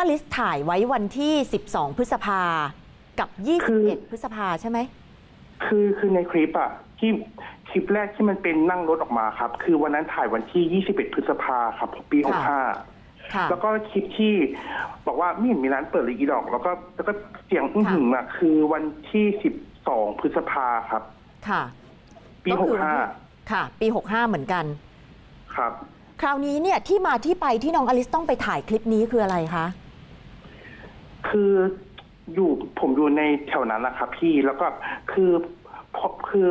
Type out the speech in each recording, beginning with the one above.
อลิสถ่ายไว้วันที่ 12 พฤษภากับ คือ 21 พฤษภาใช่ไหม คือคือในคลิปอะที่คลิปแรกที่มันเป็นนั่งรถออกมาครับ คือวันนั้นถ่ายวันที่ 21 พฤษภาครับปีค่ะ65ค่ะแล้วก็คลิปที่บอกว่าไม่เห็นมีร้านเปิดเลยอีดอก แล้วก็แล้วก็เสียงอื้อค่ะหึงอะคือวันที่ 12 พฤษภาครับ ค่ะปี ก็คือวันที่ค่ะ ปี 65 เหมือนกัน 65 ครับ คราวนี้เนี่ยที่มาที่ไปที่น้องอลิสต้องไปถ่ายคลิปนี้คืออะไรคะ คืออยู่ผมอยู่ในแถวนั้นนะครับพี่แล้วก็คือพอคือ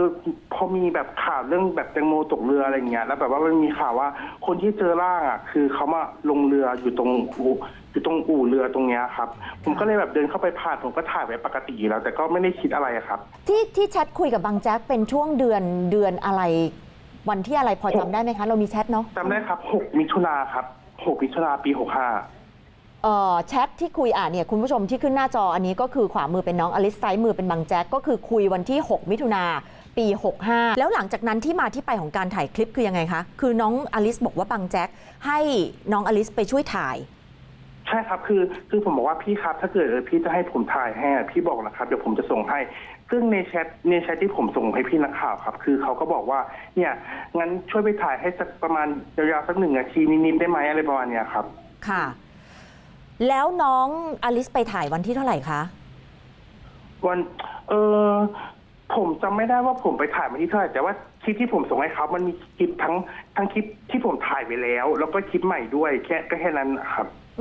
พอมีแบบข่าวเรื่องแบบแตงโมตกเรืออะไรเงี้ย แล้วแบบว่ามันมีข่าวว่าคนที่เจอร่างอะ คือเขามาลงเรืออยู่ตรงอู่อยู่ตรงอู่เรือตรงเนี้ยครับ ผมก็เลยแบบเดินเข้าไปผ่านผมก็ถ่ายไว้ปกติอยู่แล้ว แต่ก็ไม่ได้คิดอะไรอะครับ ที่ที่แชทคุยกับบางแจ๊กเป็นช่วงเดือนเดือนอะไร วันที่อะไรพอจำได้ไหมคะ เรามีแชทเนาะจำได้ครับ 6 มิถุนาครับ 6 มิถุนาปี 65เอ่อ แชทที่คุยอะเนี่ยคุณผู้ชมที่ขึ้นหน้าจออันนี้ก็คือขวามือเป็นน้องอลิสซ้ายมือเป็นบางแจ๊กก็คือคุยวันที่ 6 มิถุนาปี 65 แล้วหลังจากนั้นที่มาที่ไปของการถ่ายคลิปคือยังไงคะ คือน้องอลิสบอกว่าบางแจ๊กให้น้องอลิสไปช่วยถ่าย ใช่ครับคือคือผมบอกว่าพี่ครับ ถ้าเกิดเออพี่จะให้ผมถ่ายให้อะพี่บอกนะครับเดี๋ยวผมจะส่งให้ ซึ่งในแชทในแชทที่ผมส่งให้พี่นักข่าวครับ คือเขาก็บอกว่าเนี่ยงั้นช่วยไปถ่ายให้สักประมาณยาวๆสักหนึ่งนาทีนิดๆได้ไหมอะไรประมาณเนี้ยครับ ค่ะ แล้วน้องอลิสไปถ่ายวันที่เท่าไหร่คะ วันเออผมจำไม่ได้ว่าผมไปถ่ายมาที่เท่าไหร่แต่ว่าคลิปที่ผมส่งให้เขามันมีคลิปทั้งทั้งคลิปที่ผมถ่ายไปแล้ว แล้วก็คลิปใหม่ด้วยแค่ก็แค่นั้นครับ